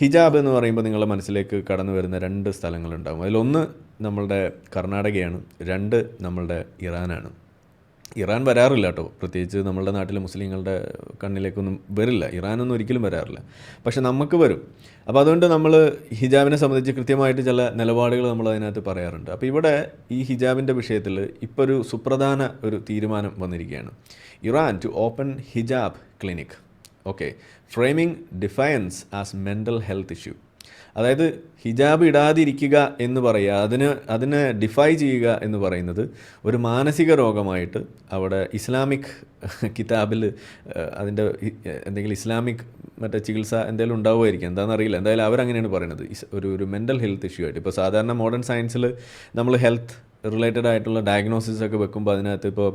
ഹിജാബ് എന്ന് പറയുമ്പോൾ നിങ്ങളുടെ മനസ്സിലേക്ക് കടന്നു വരുന്ന രണ്ട് സ്ഥലങ്ങളുണ്ടാകും അതിലൊന്ന് നമ്മളുടെ കർണാടകയാണ് രണ്ട് നമ്മളുടെ ഇറാനാണ്. ഇറാൻ വരാറില്ല കേട്ടോ. പ്രത്യേകിച്ച് നമ്മളുടെ നാട്ടിലെ മുസ്ലിങ്ങളുടെ കണ്ണിലേക്കൊന്നും വരില്ല. ഇറാനൊന്നും ഒരിക്കലും വരാറില്ല. പക്ഷെ നമുക്ക് വരും. അപ്പോൾ അതുകൊണ്ട് നമ്മൾ ഹിജാബിനെ സംബന്ധിച്ച് കൃത്യമായിട്ട് ചില നിലപാടുകൾ നമ്മൾ അതിനകത്ത് പറയാറുണ്ട്. അപ്പോൾ ഇവിടെ ഈ ഹിജാബിന്റെ വിഷയത്തിൽ ഇപ്പോൾ ഒരു സുപ്രധാന ഒരു തീരുമാനം വന്നിരിക്കുകയാണ്. Iran to open hijab clinic okay framing defiance as mental health issue അതായത് ഹിജാബ് ഇടാതിരിക്കുക എന്ന് പറയുക അതിന് അതിനെ ഡിഫൈ ചെയ്യുക എന്ന് പറയുന്നത് ഒരു മാനസിക രോഗമായിട്ട് അവിടെ ഇസ്ലാമിക് കിതാബിൽ അതിന്റെ എന്തെങ്കിലും ഇസ്ലാമിക് മറ്റേ ചികിത്സ എന്തെങ്കിലും ഉണ്ടാവുമായിരിക്കും. എന്താണെന്ന് അറിയില്ല. എന്തായാലും അവരങ്ങനെയാണ് പറയുന്നത്. ഒരു ഒരു മെന്റൽ ഹെൽത്ത് ഇഷ്യൂ ആയിട്ട്. ഇപ്പോൾ സാധാരണ മോഡേൺ സയൻസിൽ നമ്മൾ ഹെൽത്ത് റിലേറ്റഡ് ആയിട്ടുള്ള ഡയഗ്നോസിസ് ഒക്കെ വെക്കുമ്പോൾ അതിനകത്ത് ഇപ്പോൾ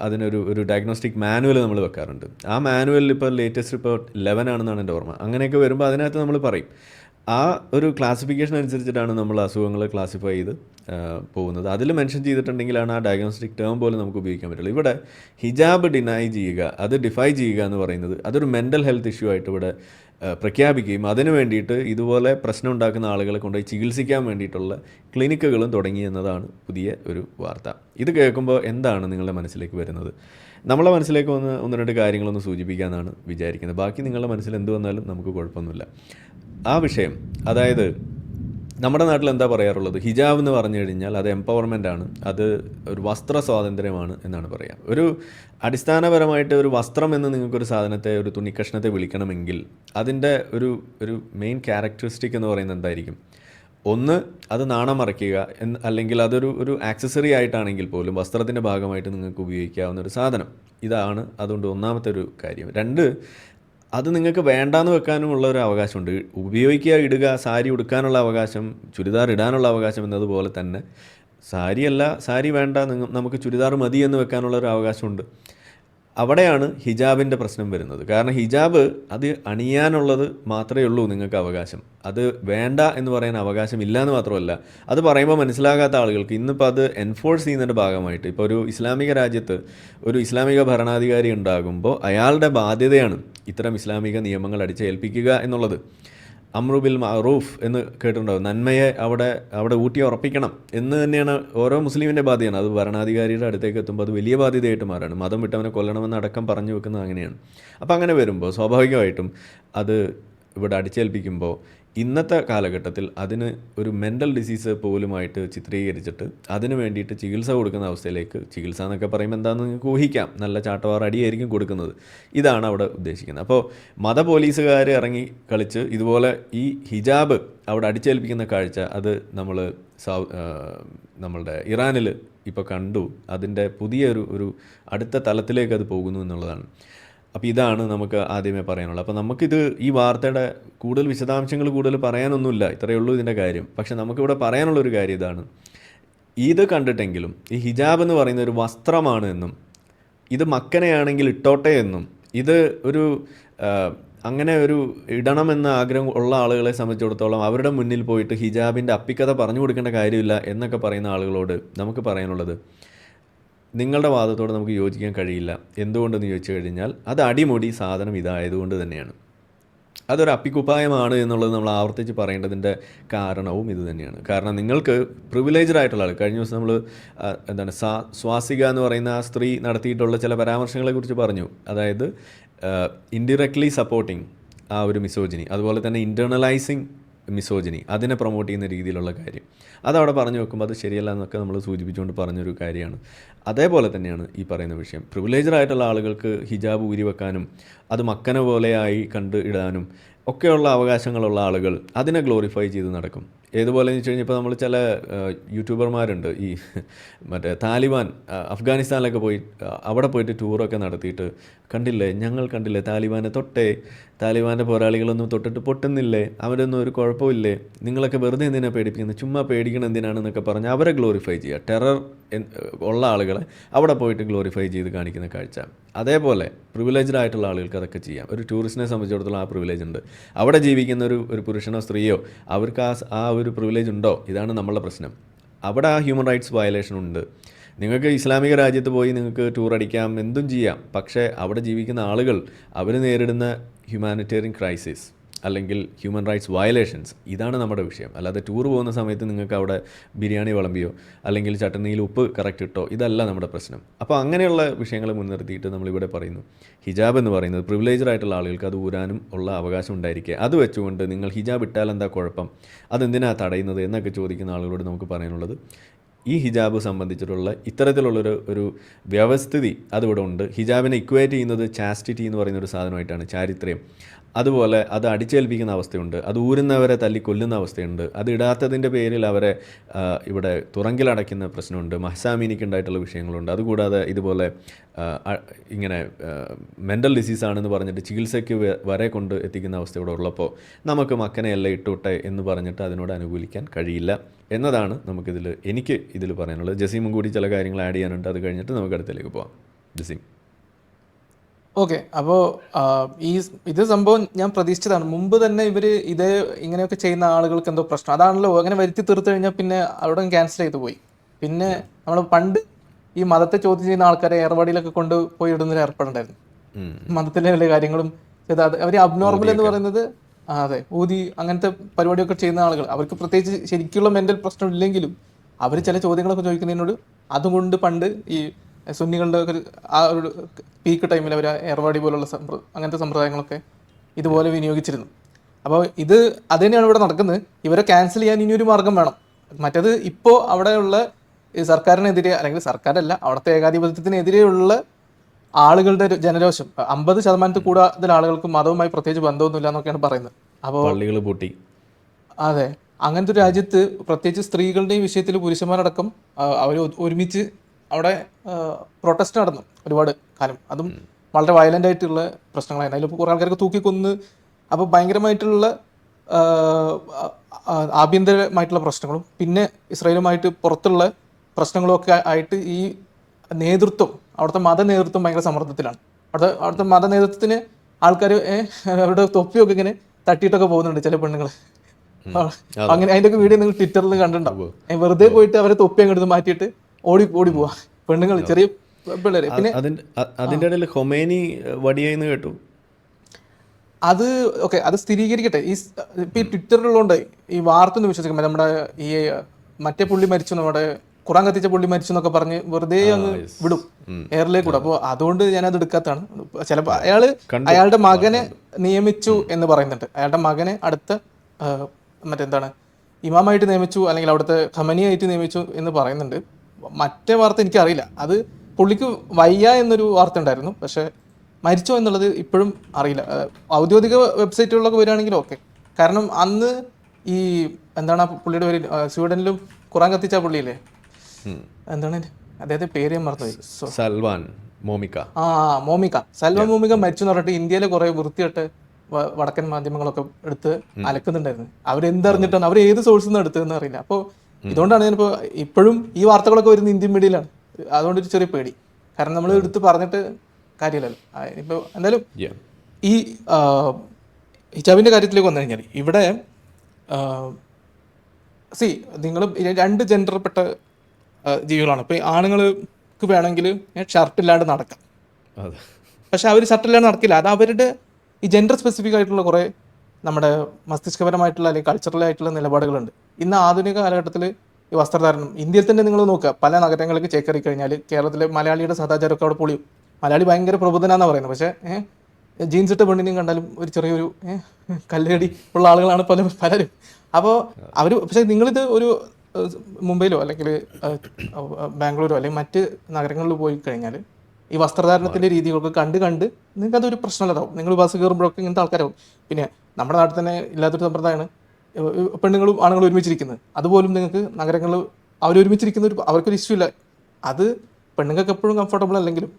അതിനൊരു ഒരു ഡയഗ്നോസ്റ്റിക് മാനുവൽ നമ്മൾ വെക്കാറുണ്ട്. ആ മാനുവലിൽ ഇപ്പോൾ ലേറ്റസ്റ്റ് ഇപ്പോൾ ലെവൻ ആണെന്നാണ് എന്റെ ഓർമ്മ. അങ്ങനെയൊക്കെ വരുമ്പോൾ അതിനകത്ത് നമ്മൾ പറയും. ആ ഒരു ക്ലാസിഫിക്കേഷൻ അനുസരിച്ചിട്ടാണ് നമ്മൾ അസുഖങ്ങൾ ക്ലാസിഫൈ ചെയ്ത് പോകുന്നത്. അതിൽ മെൻഷൻ ചെയ്തിട്ടുണ്ടെങ്കിലാണ് ആ ഡയഗ്നോസ്റ്റിക് ടേം പോലും നമുക്ക് ഉപയോഗിക്കാൻ പറ്റുള്ളൂ. ഇവിടെ ഹിജാബ് ഡിനൈ ചെയ്യുക അത് ഡിഫൈ ചെയ്യുക എന്ന് പറയുന്നത് അതൊരു മെന്റൽ ഹെൽത്ത് ഇഷ്യൂ ആയിട്ട് ഇവിടെ പ്രഖ്യാപിക്കുകയും അതിനു വേണ്ടിയിട്ട് ഇതുപോലെ പ്രശ്നം ഉണ്ടാക്കുന്ന ആളുകളെ കൊണ്ടുപോയി ചികിത്സിക്കാൻ വേണ്ടിയിട്ടുള്ള ക്ലിനിക്കുകളും തുടങ്ങി എന്നതാണ് പുതിയ ഒരു വാർത്ത. ഇത് കേൾക്കുമ്പോൾ എന്താണ് നിങ്ങളുടെ മനസ്സിലേക്ക് വരുന്നത്? നമ്മളെ മനസ്സിലേക്ക് വന്ന് ഒന്ന് രണ്ട് കാര്യങ്ങളൊന്ന് സൂചിപ്പിക്കാമെന്നാണ് വിചാരിക്കുന്നത്. ബാക്കി നിങ്ങളുടെ മനസ്സിൽ എന്ത് വന്നാലും നമുക്ക് കുഴപ്പമൊന്നുമില്ല. ആ വിഷയം അതായത് നമ്മുടെ നാട്ടിൽ എന്താ പറയാറുള്ളത്? ഹിജാബ് എന്ന് പറഞ്ഞു കഴിഞ്ഞാൽ അത് എംപവർമെന്റ് ആണ്. അത് ഒരു വസ്ത്ര സ്വാതന്ത്ര്യമാണ് എന്നാണ് പറയുക ഒരു അടിസ്ഥാനപരമായിട്ട് ഒരു വസ്ത്രം എന്ന് നിങ്ങൾക്കൊരു സാധനത്തെ ഒരു തുണിക്കഷ്ണത്തെ വിളിക്കണമെങ്കിൽ അതിന്റെ ഒരു ഒരു മെയിൻ ക്യാരക്ടറിസ്റ്റിക് എന്ന് പറയുന്നത് എന്തായിരിക്കും? ഒന്ന് അത് നാണം മറയ്ക്കുക എന്ന് അല്ലെങ്കിൽ അതൊരു ഒരു ആക്സസറി ആയിട്ടാണെങ്കിൽ പോലും വസ്ത്രത്തിന്റെ ഭാഗമായിട്ട് നിങ്ങൾക്ക് ഉപയോഗിക്കാവുന്ന ഒരു സാധനം. ഇതാണ് അതുകൊണ്ട് ഒന്നാമത്തെ ഒരു കാര്യം. രണ്ട് അത് നിങ്ങൾക്ക് വേണ്ടാന്ന് വെക്കാനുമുള്ള ഒരു അവകാശമുണ്ട്. ഉപയോഗിക്കുക ഇടുക സാരി ഉടുക്കാനുള്ള അവകാശം ചുരിദാർ ഇടാനുള്ള അവകാശം എന്നതുപോലെ തന്നെ സാരിയല്ല സാരി വേണ്ട നമുക്ക് ചുരിദാർ മതി എന്ന് വെക്കാനുള്ള ഒരു അവകാശമുണ്ട്. അവിടെയാണ് ഹിജാബിന്റെ പ്രശ്നം വരുന്നത്. കാരണം ഹിജാബ് അത് അണിയാനുള്ളത് മാത്രമേ ഉള്ളൂ നിങ്ങൾക്ക് അവകാശം. അത് വേണ്ട എന്ന് പറയാൻ അവകാശം ഇല്ല എന്ന് മാത്രമല്ല അത് പറയുമ്പോൾ മനസ്സിലാകാത്ത ആളുകൾക്ക് ഇന്നിപ്പോൾ അത് എൻഫോഴ്സ് ചെയ്യുന്നതിന്റെ ഭാഗമായിട്ട് ഇപ്പോൾ ഒരു ഇസ്ലാമിക രാജ്യത്ത് ഒരു ഇസ്ലാമിക ഭരണാധികാരി ഉണ്ടാകുമ്പോൾ അയാളുടെ ബാധ്യതയാണ് ഇത്തരം ഇസ്ലാമിക നിയമങ്ങൾ അടിച്ചേൽപ്പിക്കുക എന്നുള്ളത്. അമ്രുബിൽ മറൂഫ് എന്ന് കേട്ടിട്ടുണ്ടാവും. നന്മയെ അവിടെ അവിടെ ഊട്ടി ഉറപ്പിക്കണം എന്ന് തന്നെയാണ് ഓരോ മുസ്ലിമിന്റെ ബാധ്യതയാണ്. അത് ഭരണാധികാരിയുടെ അടുത്തേക്ക് എത്തുമ്പോൾ അത് വലിയ ബാധ്യതയായിട്ട് മാറാണ് മതം വിട്ടവനെ കൊല്ലണമെന്ന് അടക്കം പറഞ്ഞു വെക്കുന്നത് അങ്ങനെയാണ്. അപ്പോൾ അങ്ങനെ വരുമ്പോൾ സ്വാഭാവികമായിട്ടും അത് ഇവിടെ അടിച്ചേൽപ്പിക്കുമ്പോൾ ഇന്നത്തെ കാലഘട്ടത്തിൽ അതിന് ഒരു മെന്റൽ ഡിസീസ് പോലുമായിട്ട് ചിത്രീകരിച്ചിട്ട് അതിന് വേണ്ടിയിട്ട് ചികിത്സ കൊടുക്കുന്ന അവസ്ഥയിലേക്ക് ചികിത്സ എന്നൊക്കെ പറയുമ്പോൾ എന്താണെന്ന് നിങ്ങൾക്ക് ഊഹിക്കാം. നല്ല ചാട്ടവാർ അടിയായിരിക്കും കൊടുക്കുന്നത്. ഇതാണ് അവിടെ ഉദ്ദേശിക്കുന്നത്. അപ്പോൾ മത പോലീസുകാർ ഇറങ്ങി കളിച്ച് ഇതുപോലെ ഈ ഹിജാബ് അവിടെ അടിച്ചേൽപ്പിക്കുന്ന കാഴ്ച അത് നമ്മൾ സൗ നമ്മളുടെ ഇറാനിൽ ഇപ്പോൾ കണ്ടു. അതിന്റെ പുതിയൊരു ഒരു അടുത്ത തലത്തിലേക്ക് അത് പോകുന്നു എന്നുള്ളതാണ്. അപ്പോൾ ഇതാണ് നമുക്ക് ആദ്യമേ പറയാനുള്ളത്. അപ്പോൾ നമുക്കിത് ഈ വാർത്തയുടെ കൂടുതൽ വിശദാംശങ്ങൾ കൂടുതൽ പറയാനൊന്നുമില്ല. ഇത്രയേ ഉള്ളൂ ഇതിന്റെ കാര്യം. പക്ഷേ നമുക്കിവിടെ പറയാനുള്ളൊരു കാര്യം ഇതാണ്. ഇത് കണ്ടിട്ടെങ്കിലും ഈ ഹിജാബ് എന്ന് പറയുന്ന ഒരു വസ്ത്രമാണ് എന്നും ഇത് മക്കനെയാണെങ്കിൽ ഇട്ടോട്ടെ എന്നും ഇത് ഒരു അങ്ങനെ ഒരു ഇടണമെന്ന ആഗ്രഹം ഉള്ള ആളുകളെ സംബന്ധിച്ചിടത്തോളം അവരുടെ മുന്നിൽ പോയിട്ട് ഹിജാബിന്റെ അപ്പിക്കഥ പറഞ്ഞു കൊടുക്കേണ്ട കാര്യമില്ല എന്നൊക്കെ പറയുന്ന ആളുകളോട് നമുക്ക് പറയാനുള്ളത്. നിങ്ങളുടെ വാദത്തോട് നമുക്ക് യോജിക്കാൻ കഴിയില്ല. എന്തുകൊണ്ടെന്ന് ചോദിച്ചു കഴിഞ്ഞാൽ അത് അടിമുടി സാധനം ഇതായതുകൊണ്ട് തന്നെയാണ്. അതൊരു അപ്പിക്കുപ്പായമാണ് എന്നുള്ളത് നമ്മൾ ആവർത്തിച്ച് പറയേണ്ടതിന്റെ കാരണവും ഇത് തന്നെയാണ്. കാരണം നിങ്ങൾക്ക് പ്രിവിലേജ്ഡ് ആയിട്ടുള്ള ആൾ കഴിഞ്ഞ ദിവസം നമ്മൾ എന്താണ് സാ സ്വാസിക എന്ന് പറയുന്ന ആ സ്ത്രീ നടത്തിയിട്ടുള്ള ചില പരാമർശങ്ങളെക്കുറിച്ച് പറഞ്ഞു. അതായത് ഇൻഡിറക്ട്ലി സപ്പോർട്ടിങ് ആ ഒരു മിസോജിനി അതുപോലെ തന്നെ ഇന്റേർണലൈസിങ് മിസോജിനി അതിനെ പ്രൊമോട്ട് ചെയ്യുന്ന രീതിയിലുള്ള കാര്യം. അതവിടെ പറഞ്ഞു വെക്കുമ്പോൾ അത് ശരിയല്ല എന്നൊക്കെ നമ്മൾ സൂചിപ്പിച്ചുകൊണ്ട് പറഞ്ഞൊരു കാര്യമാണ്. അതേപോലെ തന്നെയാണ് ഈ പറയുന്ന വിഷയം. പ്രിവിലേജറായിട്ടുള്ള ആളുകൾക്ക് ഹിജാബ് ഊരി വെക്കാനും അത് മക്കനെ പോലെയായി കണ്ട് ഇടാനും ഒക്കെയുള്ള അവകാശങ്ങളുള്ള ആളുകൾ അതിനെ ഗ്ലോറിഫൈ ചെയ്ത് നടക്കും. ഏതുപോലെ എന്ന് വെച്ച് കഴിഞ്ഞാൽ ഇപ്പോൾ നമ്മൾ ചില യൂട്യൂബർമാരുണ്ട്. ഈ മറ്റേ താലിബാൻ അഫ്ഗാനിസ്ഥാനിലൊക്കെ പോയി അവിടെ പോയിട്ട് ടൂറൊക്കെ നടത്തിയിട്ട് കണ്ടില്ലേ? ഞങ്ങൾ കണ്ടില്ലേ താലിബാനെ തൊട്ടേ? താലിബാന്റെ പോരാളികളൊന്നും തൊട്ടിട്ട് പൊട്ടുന്നില്ലേ? അവരൊന്നും ഒരു കുഴപ്പമില്ലേ? നിങ്ങളൊക്കെ വെറുതെ എന്തിനാണ് പേടിപ്പിക്കുന്നത് ചുമ്മാ പേടിക്കണം എന്തിനാണെന്നൊക്കെ പറഞ്ഞ് അവരെ ഗ്ലോറിഫൈ ചെയ്യുക. ടെറർ ഉള്ള ആളുകളെ അവിടെ പോയിട്ട് ഗ്ലോറിഫൈ ചെയ്ത് കാണിക്കുന്ന കാഴ്ച. അതേപോലെ പ്രിവിലേജ്ഡ് ആയിട്ടുള്ള ആളുകൾക്ക് അതൊക്കെ ചെയ്യാം. ഒരു ടൂറിസ്റ്റിനെ സംബന്ധിച്ചിടത്തോളം ആ പ്രിവിലേജ് ഉണ്ട്. അവിടെ ജീവിക്കുന്ന ഒരു ഒരു പുരുഷനോ സ്ത്രീയോ അവർക്ക് ആ ആ ഒരു പ്രിവിലേജ് ഉണ്ടോ? ഇതാണ് നമ്മളുടെ പ്രശ്നം. അവിടെ ആ ഹ്യൂമൻ റൈറ്റ്സ് വയലേഷൻ ഉണ്ട്. നിങ്ങൾക്ക് ഇസ്ലാമിക രാജ്യത്ത് പോയി നിങ്ങൾക്ക് ടൂർ അടിക്കാം എന്തും ചെയ്യാം. പക്ഷേ അവിടെ ജീവിക്കുന്ന ആളുകൾ അവർ നേരിടുന്ന ഹ്യൂമാനിറ്റേറിയൻ ക്രൈസിസ് അല്ലെങ്കിൽ ഹ്യൂമൻ റൈറ്റ്സ് വയലേഷൻസ് ഇതാണ് നമ്മുടെ വിഷയം. അല്ലാതെ ടൂർ പോകുന്ന സമയത്ത് നിങ്ങൾക്ക് അവിടെ ബിരിയാണി വിളമ്പിയോ അല്ലെങ്കിൽ ചട്ടണിയിൽ ഉപ്പ് കറക്റ്റ് ഇട്ടോ ഇതല്ല നമ്മുടെ പ്രശ്നം. അപ്പോൾ അങ്ങനെയുള്ള വിഷയങ്ങൾ മുൻനിർത്തിയിട്ട് നമ്മളിവിടെ പറയുന്നു. ഹിജാബ് എന്ന് പറയുന്നത് പ്രിവിലേജഡ് ആയിട്ടുള്ള ആളുകൾക്ക് അത് ഊരാനും ഉള്ള അവകാശം ഉണ്ടായിരിക്കുക അത് വെച്ചുകൊണ്ട് നിങ്ങൾ ഹിജാബ് ഇട്ടാൽ എന്താ കുഴപ്പം? അതെന്തിനാണ് തടയുന്നത് എന്നൊക്കെ ചോദിക്കുന്ന ആളുകളോട് നമുക്ക് പറയാനുള്ളത് ഈ ഹിജാബ് സംബന്ധിച്ചിട്ടുള്ള ഇത്തരത്തിലുള്ളൊരു ഒരു വ്യവസ്ഥിതി അതിവിടെ ഉണ്ട്. ഹിജാബിനെ ഇക്വേറ്റ് ചെയ്യുന്നത് ചാസ്റ്റിറ്റി എന്ന് പറയുന്ന ഒരു സാധനമായിട്ടാണ് ചാരിത്രം അതുപോലെ അത് അടിച്ചേൽപ്പിക്കുന്ന അവസ്ഥയുണ്ട്. അത് ഊരുന്നവരെ തല്ലി കൊല്ലുന്ന അവസ്ഥയുണ്ട്. അത് ഇടാത്തതിന്റെ പേരിൽ അവരെ ഇവിടെ തുറങ്കിലടയ്ക്കുന്ന പ്രശ്നമുണ്ട്. മഹസാമീനിക്ക് ഉണ്ടായിട്ടുള്ള വിഷയങ്ങളുണ്ട്. അതുകൂടാതെ ഇതുപോലെ ഇങ്ങനെ മെന്റൽ ഡിസീസാണെന്ന് പറഞ്ഞിട്ട് ചികിത്സയ്ക്ക് വരെ കൊണ്ട് എത്തിക്കുന്ന അവസ്ഥ ഇവിടെ ഉള്ളപ്പോൾ നമുക്ക് മക്കനെയല്ല ഇട്ടുവിട്ടെ എന്ന് പറഞ്ഞിട്ട് അതിനോട് അനുകൂലിക്കാൻ കഴിയില്ല എന്നതാണ് നമുക്കിതിൽ എനിക്ക് ഇതിൽ പറയാനുള്ളത്. ജസീമും കൂടി ചില കാര്യങ്ങൾ ആഡ് ചെയ്യാനുണ്ട്. അത് കഴിഞ്ഞിട്ട് നമുക്ക് അടുത്തേക്ക് പോവാം. ജസീം. ഓക്കെ അപ്പോൾ ഈ ഇത് സംഭവം ഞാൻ പ്രതീക്ഷിച്ചതാണ്. മുമ്പ് തന്നെ ഇവർ ഇത് ഇങ്ങനെയൊക്കെ ചെയ്യുന്ന ആളുകൾക്ക് എന്തോ പ്രശ്നം. അതാണല്ലോ അങ്ങനെ വരുത്തി തീർത്തു കഴിഞ്ഞാൽ പിന്നെ അവിടെ ക്യാൻസൽ ചെയ്തു പോയി. പിന്നെ നമ്മൾ പണ്ട് ഈ മതത്തെ ചോദ്യം ചെയ്യുന്ന ആൾക്കാരെ ഏർവാടിയിലൊക്കെ കൊണ്ട് പോയി ഇടുന്നൊരു ഏർപ്പാടുണ്ടായിരുന്നു. മതത്തിലെ വലിയ കാര്യങ്ങളും ചെയ്ത് അത് അവർ അബ്നോർമൽ എന്ന് പറയുന്നത് അതെ ഊതി അങ്ങനത്തെ പരിപാടിയൊക്കെ ചെയ്യുന്ന ആളുകൾ. അവർക്ക് പ്രത്യേകിച്ച് ശരിക്കുള്ള മെന്റൽ പ്രശ്നം ഇല്ലെങ്കിലും അവർ ചില ചോദ്യങ്ങളൊക്കെ ചോദിക്കുന്നതിനോട് അതുകൊണ്ട് പണ്ട് ഈ സുന്നികളുടെ ഒരു ആ ഒരു പീക്ക് ടൈമിൽ അവർ ഏർവാടി പോലുള്ള സമ്പ്ര അങ്ങനത്തെ സമ്പ്രദായങ്ങളൊക്കെ ഇതുപോലെ വിനിയോഗിച്ചിരുന്നു. അപ്പോൾ ഇത് അത് തന്നെയാണ് ഇവിടെ നടക്കുന്നത്. ഇവരെ ക്യാൻസൽ ചെയ്യാൻ ഇനിയൊരു മാർഗം വേണം. മറ്റേത് ഇപ്പോൾ അവിടെയുള്ള സർക്കാരിനെതിരെ അല്ലെങ്കിൽ സർക്കാരല്ല അവിടുത്തെ ഏകാധിപത്യത്തിനെതിരെയുള്ള ആളുകളുടെ ഒരു ജനരോഷം. അമ്പത് ശതമാനത്തിൽ കൂടുതൽ ആളുകൾക്ക് മതവുമായി പ്രത്യേകിച്ച് ബന്ധമൊന്നുമില്ല എന്നൊക്കെയാണ് പറയുന്നത്. അപ്പോൾ പള്ളികൾ പൂട്ടി. അതെ. അങ്ങനത്തെ ഒരു രാജ്യത്ത് പ്രത്യേകിച്ച് സ്ത്രീകളുടെ ഈ വിഷയത്തിൽ പുരുഷന്മാരടക്കം അവർ ഒരുമിച്ച് അവിടെ പ്രൊട്ടസ്റ്റ് നടന്നു ഒരുപാട് കാലം. അതും വളരെ വയലന്റ് ആയിട്ടുള്ള പ്രശ്നങ്ങളായിരുന്നു. അതിലിപ്പോൾ കുറേ ആൾക്കാർക്ക് തൂക്കിക്കൊന്ന് അപ്പോൾ ഭയങ്കരമായിട്ടുള്ള ആഭ്യന്തരമായിട്ടുള്ള പ്രശ്നങ്ങളും പിന്നെ ഇസ്രായേലുമായിട്ട് പുറത്തുള്ള പ്രശ്നങ്ങളും ഒക്കെ ആയിട്ട് ഈ നേതൃത്വം അവിടുത്തെ മത നേതൃത്വം ഭയങ്കര സമ്മർദ്ദത്തിലാണ്. അവിടുത്തെ അവിടുത്തെ മത നേതൃത്വത്തിന് ആൾക്കാർ അവരുടെ തൊപ്പിയൊക്കെ ഇങ്ങനെ തട്ടിയിട്ടൊക്കെ പോകുന്നുണ്ട് ചില പെണ്ണുങ്ങൾ അങ്ങനെ അതിന്റെ ഒക്കെ വീഡിയോ നിങ്ങൾ ട്വിറ്ററിൽ കണ്ടിട്ടുണ്ടാവും. വെറുതെ പോയിട്ട് അവരെ തൊപ്പി അങ്ങോട്ട് മാറ്റിയിട്ട് ഓടി ഓടി പോവാ. പെണ്ണുങ്ങൾ ചെറിയ പിള്ളേര്. പിന്നെ അതിന്റെ ഇടയിൽ ഹൊമേനി വടിയെന്ന് കേട്ടു. അത് ഓക്കെ അത് സ്ഥിരീകരിക്കട്ടെ. ഈ ഇപ്പം ഈ ട്വിറ്ററിലുള്ളതുകൊണ്ട് ഈ വാർത്ത ഒന്ന് വിശ്വസിക്കാൻ നമ്മുടെ ഈ മറ്റേ പുള്ളി മരിച്ചു നമ്മുടെ ഖുറാൻ കത്തിച്ച പുള്ളി മരിച്ചു എന്നൊക്കെ പറഞ്ഞ് വെറുതെ അങ്ങ് വിടും. എയറിലേക്ക് വിടും അപ്പോൾ അതുകൊണ്ട് ഞാൻ അത് എടുക്കാത്തതാണ് ചിലപ്പോൾ അയാൾ അയാളുടെ മകനെ നിയമിച്ചു എന്ന് പറയുന്നുണ്ട്. അയാളുടെ മകനെ അടുത്ത മറ്റെന്താണ്? ഇമാമായിട്ട് നിയമിച്ചു അല്ലെങ്കിൽ അവിടുത്തെ ഖമനിയായിട്ട് നിയമിച്ചു എന്ന് പറയുന്നുണ്ട്. മറ്റേ വാർത്ത എനിക്കറിയില്ല. അത് പുള്ളിക്ക് വയ്യ എന്നൊരു വാർത്ത ഉണ്ടായിരുന്നു. പക്ഷേ മരിച്ചോ എന്നുള്ളത് ഇപ്പോഴും അറിയില്ല. ഔദ്യോഗിക വെബ്സൈറ്റുകളിലൊക്കെ വരികയാണെങ്കിൽ ഓക്കെ. കാരണം അന്ന് ഈ എന്താണ് ആ പുള്ളിയുടെ പേര്? സ്വീഡനിലും ഖുറാൻ കത്തിച്ച പുള്ളിയില്ലേ? എന്താണ് അദ്ദേഹത്തെ പേര് ഞാൻ മറന്നുപോയി. സോ- സൽവാൻ മോമിക ആ മോമിക സൽവാൻ മോമിക മരിച്ചു എന്ന് പറഞ്ഞിട്ട് ഇന്ത്യയിലെ കുറെ വൃത്തിയിട്ട് വടക്കൻ മാധ്യമങ്ങളൊക്കെ എടുത്ത് അലക്കുന്നുണ്ടായിരുന്നു. അവരെന്തറിഞ്ഞിട്ടാണ് അവർ ഏത് സോഴ്സിൽ നിന്ന് എടുത്തതെന്ന് അറിയില്ല. അപ്പോൾ ഇതുകൊണ്ടാണ് ഞാനിപ്പോൾ ഇപ്പോഴും ഈ വാർത്തകളൊക്കെ വരുന്നത് ഇന്ത്യൻ മീഡിയയിലാണ്. അതുകൊണ്ട് ഒരു ചെറിയ പേടി. കാരണം നമ്മൾ എടുത്ത് പറഞ്ഞിട്ട് കാര്യമില്ലല്ലോ. ഇപ്പൊ എന്തായാലും ഈ ഹിജാബിന്റെ കാര്യത്തിലേക്ക് വന്നു കഴിഞ്ഞാൽ ഇവിടെ സി നിങ്ങൾ രണ്ട് ജെൻഡർപ്പെട്ട ജീവികളാണ്. ഇപ്പോൾ ആണുങ്ങൾക്ക് വേണമെങ്കിൽ ഷർട്ട് ഇല്ലാണ്ട് നടക്കാം. പക്ഷെ അവർ ഷർട്ട് ഇല്ലാണ്ട് നടക്കില്ല. അത് അവരുടെ ഈ ജെൻഡർ സ്പെസിഫിക് ആയിട്ടുള്ള കുറേ നമ്മുടെ മസ്തിഷ്കപരമായിട്ടുള്ള അല്ലെങ്കിൽ കൾച്ചറൽ ആയിട്ടുള്ള നിലപാടുകളുണ്ട്. ഇന്ന് ആധുനിക കാലഘട്ടത്തിൽ ഈ വസ്ത്രധാരണം ഇന്ത്യയിൽ തന്നെ നിങ്ങൾ നോക്കുക പല നഗരങ്ങളിലേക്ക് ചേക്കറി കഴിഞ്ഞാൽ കേരളത്തിലെ മലയാളിയുടെ സദാചാരമൊക്കെ അവിടെ പൊളിയും. മലയാളി ഭയങ്കര പ്രബുദ്ധനാന്നാണ് പറയുന്നത്. പക്ഷേ ജീൻസ് ഇട്ട പെണ്ണിനെയും കണ്ടാലും ഒരു ചെറിയൊരു കല്ലടി ഉള്ള ആളുകളാണ് പല പലരും. അപ്പോൾ അവർ പക്ഷേ നിങ്ങളിത് ഒരു മുംബൈയിലോ അല്ലെങ്കിൽ ബാംഗ്ലൂരോ അല്ലെങ്കിൽ മറ്റ് നഗരങ്ങളിൽ പോയി കഴിഞ്ഞാൽ ഈ വസ്ത്രധാരണത്തിന്റെ രീതികളൊക്കെ കണ്ട് കണ്ട് നിങ്ങൾക്ക് അതൊരു പ്രശ്നമല്ലതാവും. നിങ്ങൾ ബസ് കയറുമ്പോഴൊക്കെ ഇങ്ങനത്തെ ആൾക്കാരാവും. പിന്നെ നമ്മുടെ നാട്ടിൽ തന്നെ ഇല്ലാത്തൊരു സമ്പ്രദായമാണ്. പെണ്ണുങ്ങളും ആണുങ്ങളും ഒരുമിച്ചിരിക്കുന്നത്. അതുപോലും നിങ്ങൾക്ക് നഗരങ്ങളിൽ അവരൊരുമിച്ചിരിക്കുന്ന ഒരു അവർക്കൊരു ഇഷ്യൂ ഇല്ല. അത് പെണ്ണുങ്ങൾക്ക് എപ്പോഴും കംഫർട്ടബിൾ അല്ലെങ്കിലും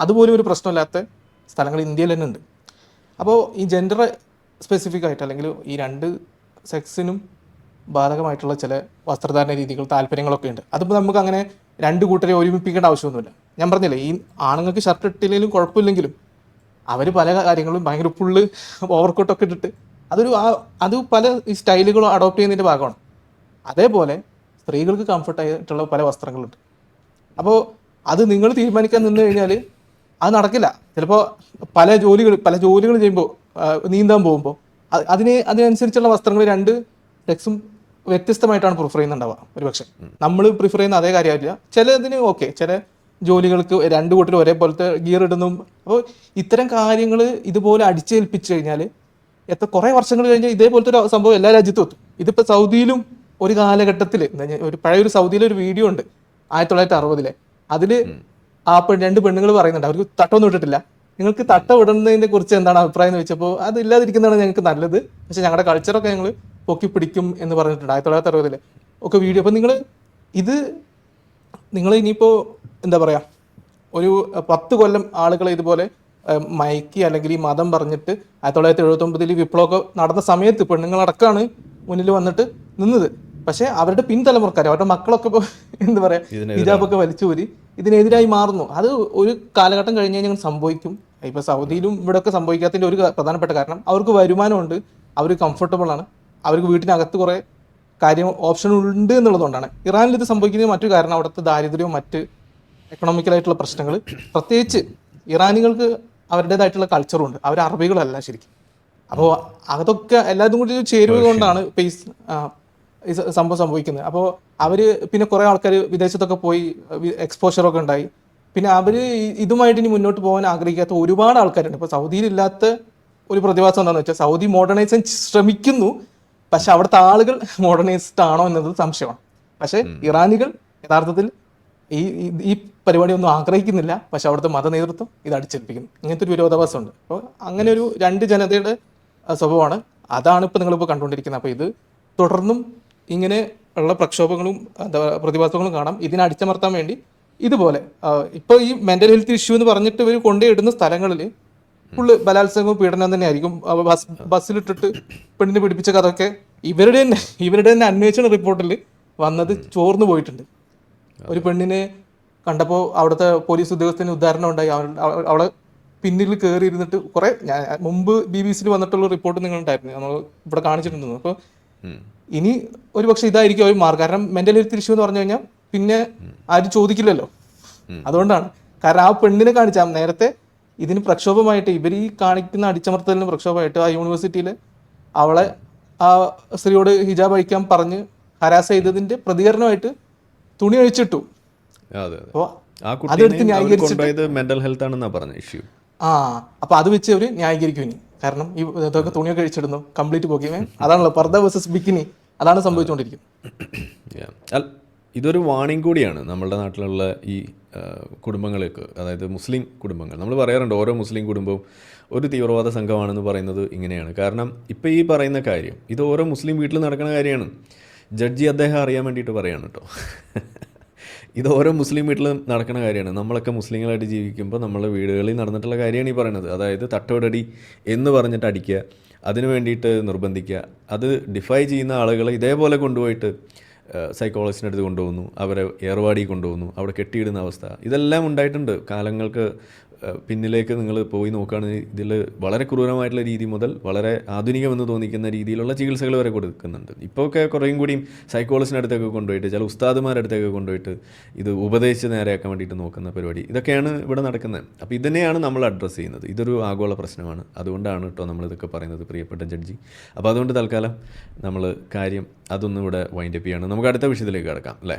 അതുപോലും ഒരു പ്രശ്നമില്ലാത്ത സ്ഥലങ്ങൾ ഇന്ത്യയിൽ തന്നെ ഉണ്ട്. അപ്പോൾ ഈ ജെൻഡർ സ്പെസിഫിക് ആയിട്ട് അല്ലെങ്കിൽ ഈ രണ്ട് സെക്സിനും ബാധകമായിട്ടുള്ള ചില വസ്ത്രധാരണ രീതികൾ താല്പര്യങ്ങളൊക്കെ ഉണ്ട്. അതിപ്പോൾ നമുക്ക് അങ്ങനെ രണ്ട് കൂട്ടരെ ഒരുമിപ്പിക്കേണ്ട ആവശ്യമൊന്നുമില്ല. ഞാൻ പറഞ്ഞില്ലേ ഈ ആണുങ്ങൾക്ക് ഷർട്ട് ഇട്ടില്ലെങ്കിലും കുഴപ്പമില്ലെങ്കിലും അവർ പല കാര്യങ്ങളും ഭയങ്കര ഫുള്ള് ഓവർകോട്ടൊക്കെ ഇട്ടിട്ട്. അതൊരു ആ- അത് പല സ്റ്റൈലുകളും അഡോപ്റ്റ് ചെയ്യുന്നതിന്റെ ഭാഗമാണ്. അതേപോലെ സ്ത്രീകൾക്ക് കംഫർട്ടായിട്ടുള്ള പല വസ്ത്രങ്ങളുണ്ട്. അപ്പോൾ അത് നിങ്ങൾ തീരുമാനിക്കാൻ നിന്ന് കഴിഞ്ഞാൽ അത് നടക്കില്ല. ചിലപ്പോൾ പല ജോലികൾ പല ജോലികൾ ചെയ്യുമ്പോൾ നീന്താൻ പോകുമ്പോൾ അതിന് അതിനനുസരിച്ചുള്ള വസ്ത്രങ്ങൾ രണ്ട് സെക്സും വ്യത്യസ്തമായിട്ടാണ് പ്രിഫർ ചെയ്യുന്നുണ്ടാവുക. ഒരുപക്ഷെ നമ്മൾ പ്രിഫർ ചെയ്യുന്ന അതേ കാര്യമായിട്ടില്ല. ചിലതിന് ഓക്കെ ചില ജോലികൾക്ക് രണ്ട് കൂട്ടരും ഒരേപോലത്തെ ഗിയർ ഇടുന്നു. അപ്പോൾ ഇത്തരം കാര്യങ്ങൾ ഇതുപോലെ അടിച്ചേൽപ്പിച്ചു കഴിഞ്ഞാൽ എത്ര കുറേ വർഷങ്ങൾ കഴിഞ്ഞാൽ ഇതേപോലത്തെ ഒരു സംഭവം എല്ലാ രാജ്യത്തും എത്തും. ഇതിപ്പോൾ സൗദിയിലും ഒരു കാലഘട്ടത്തിൽ ഒരു പഴയൊരു സൗദിയിലെ ഒരു വീഡിയോ ഉണ്ട് ആയിരത്തി തൊള്ളായിരത്തി അറുപതിലെ അതിൽ ആ പെൺ രണ്ട് പെണ്ണുങ്ങൾ പറയുന്നുണ്ട് അവർക്ക് തട്ടൊന്നും ഇട്ടിട്ടില്ല. നിങ്ങൾക്ക് തട്ട ഇടുന്നതിനെ കുറിച്ച് എന്താണ് അഭിപ്രായം? എന്ന് വെച്ചപ്പോൾ അത് ഇല്ലാതിരിക്കുന്നതാണ് ഞങ്ങൾക്ക് നല്ലത്. പക്ഷെ ഞങ്ങളുടെ കൾച്ചറൊക്കെ ഞങ്ങൾ പൊക്കി പിടിക്കും എന്ന് പറഞ്ഞിട്ടുണ്ട് ആയിരത്തി തൊള്ളായിരത്തി അറുപതിലെ. ഒക്കെ വീഡിയോ. അപ്പോൾ നിങ്ങൾ ഇത് നിങ്ങൾ ഇനിയിപ്പോൾ എന്താ പറയുക ഒരു പത്ത് കൊല്ലം ആളുകളെ ഇതുപോലെ മയക്കി അല്ലെങ്കിൽ ഈ മതം പറഞ്ഞിട്ട് ആയിരത്തി തൊള്ളായിരത്തി എഴുപത്തി ഒമ്പതിൽ വിപ്ലവമൊക്കെ നടന്ന സമയത്ത് പെണ്ണുങ്ങളടക്കമാണ് മുന്നിൽ വന്നിട്ട് നിന്നത്. പക്ഷേ അവരുടെ പിൻതലമുറക്കാർ അവരുടെ മക്കളൊക്കെ ഇപ്പോൾ എന്താ പറയുക ഹിജാബൊക്കെ വലിച്ചൂരി ഇതിനെതിരായി മാറുന്നു. അത് ഒരു കാലഘട്ടം കഴിഞ്ഞ് കഴിഞ്ഞാൽ സംഭവിക്കും. ഇപ്പോൾ സൗദിയിലും ഇവിടെയൊക്കെ സംഭവിക്കാത്തതിന്റെ ഒരു പ്രധാനപ്പെട്ട കാരണം അവർക്ക് വരുമാനമുണ്ട് അവർ കംഫർട്ടബിൾ ആണ് അവർക്ക് വീട്ടിനകത്ത് കുറേ കാര്യം ഓപ്ഷൻ ഉണ്ട് എന്നുള്ളതുകൊണ്ടാണ്. ഇറാനിൽ ഇത് സംഭവിക്കുന്നത് മറ്റു കാരണം അവിടുത്തെ ദാരിദ്ര്യവും മറ്റ് എക്കണോമിക്കലായിട്ടുള്ള പ്രശ്നങ്ങൾ പ്രത്യേകിച്ച് ഇറാനികൾക്ക് അവരുടേതായിട്ടുള്ള കൾച്ചറും ഉണ്ട്. അവർ അറബികളല്ല ശരിക്കും. അപ്പോൾ അതൊക്കെ എല്ലാതും കൂടി ചേരുവ കൊണ്ടാണ് ഇപ്പം ഈ സ്- ആ, ഈ സ- സംഭവം സംഭവിക്കുന്നത്. അപ്പോൾ അവർ പിന്നെ കുറേ ആൾക്കാർ വിദേശത്തൊക്കെ പോയി എക്സ്പോഷറൊക്കെ ഉണ്ടായി. പിന്നെ അവർ ഇതുമായിട്ട് ഇനി മുന്നോട്ട് പോകാൻ ആഗ്രഹിക്കാത്ത ഒരുപാട് ആൾക്കാരുണ്ട്. ഇപ്പോൾ സൗദിയിലില്ലാത്ത ഒരു പ്രതിഭാസം എന്താണെന്ന് വെച്ചാൽ സൗദി മോഡേണൈസേഷൻ ശ്രമിക്കുന്നു. പക്ഷെ അവിടുത്തെ ആളുകൾ മോഡേണൈസ്ഡ് ആണോ എന്നത് സംശയമാണ്. പക്ഷേ ഇറാനികൾ യഥാർത്ഥത്തിൽ ഈ ഈ- പരിപാടി ഒന്നും ആഗ്രഹിക്കുന്നില്ല. പക്ഷെ അവിടുത്തെ മതനേതൃത്വം ഇത് അടിച്ചേൽപ്പിക്കുന്നു. ഇങ്ങനത്തെ ഒരു വിരോധാഭാസമുണ്ട്. അപ്പോൾ അങ്ങനെ ഒരു രണ്ട് ജനതയുടെ സ്വഭാവമാണ്. അതാണ് ഇപ്പോൾ നിങ്ങളിപ്പോൾ കണ്ടുകൊണ്ടിരിക്കുന്നത്. അപ്പോൾ ഇത് തുടർന്നും ഇങ്ങനെ ഉള്ള പ്രക്ഷോഭങ്ങളും എന്താ പറയുക, പ്രതിഭാസങ്ങളും കാണാം. ഇതിനെ അടിച്ചമർത്താൻ വേണ്ടി ഇതുപോലെ ഇപ്പോൾ ഈ മെന്റൽ ഹെൽത്ത് ഇഷ്യൂ എന്ന് പറഞ്ഞിട്ട് ഇവർ കൊണ്ടുപോയിടുന്ന സ്ഥലങ്ങളിൽ ഫുള്ള് ബലാത്സംഗവും പീഡനം തന്നെ ആയിരിക്കും. അവ ബസ് ബസ്സിലിട്ടിട്ട് പെണ്ണിനെ പിടിപ്പിച്ച കഥയൊക്കെ ഇവരുടെ തന്നെ ഇവരുടെ തന്നെ അന്വേഷണ റിപ്പോർട്ടിൽ വന്നത് ചോർന്നു പോയിട്ടുണ്ട്. ഒരു പെണ്ണിനെ കണ്ടപ്പോൾ അവിടുത്തെ പോലീസ് ഉദ്യോഗസ്ഥന് ഉദാഹരണം ഉണ്ടായി. അവളെ പിന്നിൽ കയറി ഇരുന്നിട്ട് കുറെ ഞാൻ മുമ്പ് ബി ബി സിയിൽ വന്നിട്ടുള്ള റിപ്പോർട്ട് നിങ്ങൾ ഉണ്ടായിരുന്നു നമ്മൾ ഇവിടെ കാണിച്ചിട്ടുണ്ടെന്ന്. അപ്പോൾ ഇനി ഒരു പക്ഷെ ഇതായിരിക്കും ഒരു മാർഗം. കാരണം മെന്റൽ ഹെൽത്ത് ഇഷ്യൂ എന്ന് പറഞ്ഞു കഴിഞ്ഞാൽ പിന്നെ ആരും ചോദിക്കില്ലല്ലോ. അതുകൊണ്ടാണ്. കാരണം ആ പെണ്ണിനെ കാണിച്ചാൽ നേരത്തെ ഇതിന് പ്രക്ഷോഭമായിട്ട് ഇവർ ഈ കാണിക്കുന്ന അടിച്ചമർത്തലിന് പ്രക്ഷോഭമായിട്ട് ആ യൂണിവേഴ്സിറ്റിയിൽ അവളെ ആ സ്ത്രീയോട് ഹിജാബ് അഴിക്കാൻ പറഞ്ഞ് ഹരാസ് ചെയ്തതിന്റെ പ്രതികരണമായിട്ട് തുണി അഴിച്ചിട്ടു. അതെടുത്ത് ന്യായീകരിച്ചിട്ട് മെന്റൽ ഹെൽത്ത് ആണെന്നാ പറഞ്ഞ ഇഷ്യൂ ആ അപ്പൊ അത് വെച്ച് അവർ ന്യായീകരിക്കും ഇനി. കാരണം ഈ ഇതൊക്കെ തുണിയൊക്കെ അഴിച്ചിടുന്നു കംപ്ലീറ്റ് പോക്കിമേ അതാണല്ലോ പർദ്ദ വേഴ്സസ് ബിക്കിനി അതാണ് സംഭവിച്ചുകൊണ്ടിരിക്കുന്നത് ഇതൊരു വാണിംഗ് കൂടിയാണ് നമ്മളുടെ നാട്ടിലുള്ള ഈ കുടുംബങ്ങൾക്ക് അതായത് മുസ്ലിം കുടുംബങ്ങൾ. നമ്മൾ പറയാറുണ്ട് ഓരോ മുസ്ലിം കുടുംബവും ഒരു തീവ്രവാദ സംഘമാണെന്ന് പറയുന്നത് ഇങ്ങനെയാണ്. കാരണം ഇപ്പോൾ ഈ പറയുന്ന കാര്യം ഇത് ഓരോ മുസ്ലിം വീട്ടിൽ നടക്കുന്ന കാര്യമാണ്. ജഡ്ജി അദ്ദേഹം അറിയാൻ വേണ്ടിയിട്ട് പറയാണ് കേട്ടോ ഇത് ഓരോ മുസ്ലിം വീട്ടിലും നടക്കുന്ന കാര്യമാണ്. നമ്മളൊക്കെ മുസ്ലിങ്ങളായിട്ട് ജീവിക്കുമ്പോൾ നമ്മൾ വീടുകളിൽ നടന്നിട്ടുള്ള കാര്യമാണ് ഈ പറയുന്നത് അതായത് തട്ടോടടി എന്ന് പറഞ്ഞിട്ട് അടിക്കുക അതിനു വേണ്ടിയിട്ട് നിർബന്ധിക്കുക അത് ഡിഫൈ ചെയ്യുന്ന ആളുകളെ ഇതേപോലെ കൊണ്ടുപോയിട്ട് സൈക്കോളജിസ്റ്റിന്റെ അടുത്ത് കൊണ്ടുപോകുന്നു അവരെ ഏർവാടി കൊണ്ടുപോകുന്നു അവിടെ കെട്ടിയിടുന്ന അവസ്ഥ ഇതെല്ലാം ഉണ്ടായിട്ടുണ്ട്. കാലങ്ങൾക്ക് പിന്നിലേക്ക് നിങ്ങൾ പോയി നോക്കുകയാണെങ്കിൽ ഇതിൽ വളരെ ക്രൂരമായിട്ടുള്ള രീതി മുതൽ വളരെ ആധുനികമെന്ന് തോന്നിക്കുന്ന രീതിയിലുള്ള ചികിത്സകൾ വരെ കൊടുക്കുന്നുണ്ട്. ഇപ്പോഴൊക്കെ കുറേയും കൂടിയും സൈക്കോളജിന്റെ അടുത്തൊക്കെ കൊണ്ടുപോയിട്ട് ചില ഉസ്താദുമാരുടെ അടുത്തൊക്കെ കൊണ്ടുപോയിട്ട് ഇത് ഉപദേശിച്ച് നേരെയാക്കാൻ വേണ്ടിയിട്ട് നോക്കുന്ന പരിപാടി ഇതൊക്കെയാണ് ഇവിടെ നടക്കുന്നത്. അപ്പോൾ ഇതിനെയാണ് നമ്മൾ അഡ്രസ്സ് ചെയ്യുന്നത്. ഇതൊരു ആഗോള പ്രശ്നമാണ്. അതുകൊണ്ടാണ് കേട്ടോ നമ്മളിതൊക്കെ പറയുന്നത് പ്രിയപ്പെട്ട ജഡ്ജി അപ്പോൾ അതുകൊണ്ട് തൽക്കാലം നമ്മൾ കാര്യം അതൊന്നും ഇവിടെ വൈൻഡപ്പ് ചെയ്യാണ്. നമുക്ക് അടുത്ത വിഷയത്തിലേക്ക് കിടക്കാം അല്ലേ?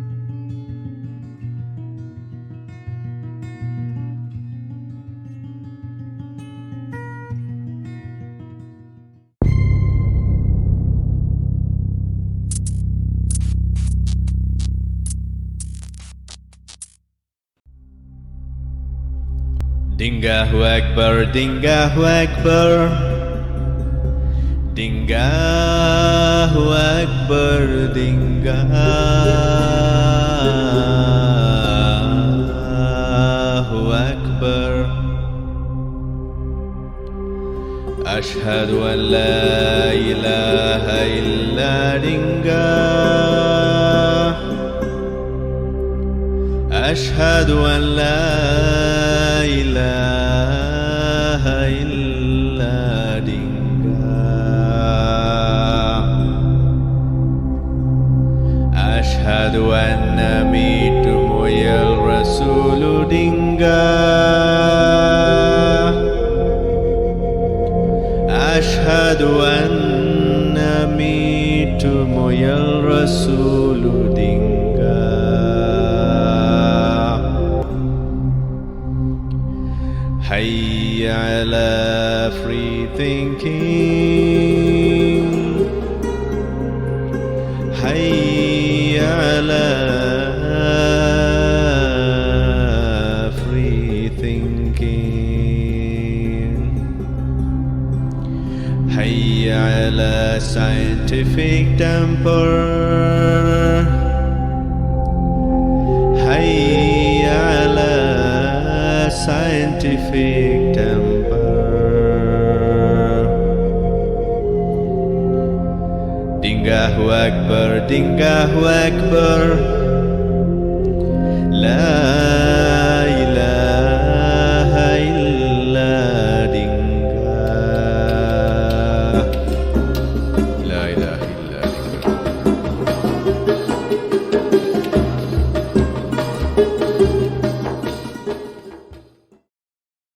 دينجاه أكبر دينجاه أكبر دينجاه أكبر دينجاه أكبر أشهد أن لا إله إلا دينجاه أشهد أن لا إله إلا دينغا أشهد أن ميتم يا الرسول دينغا أشهد أن ميتم يا الرسول حي على free thinking حي على free thinking حي على scientific temper scientific temper. Dingahu Akbar, Dingahu Akbar. La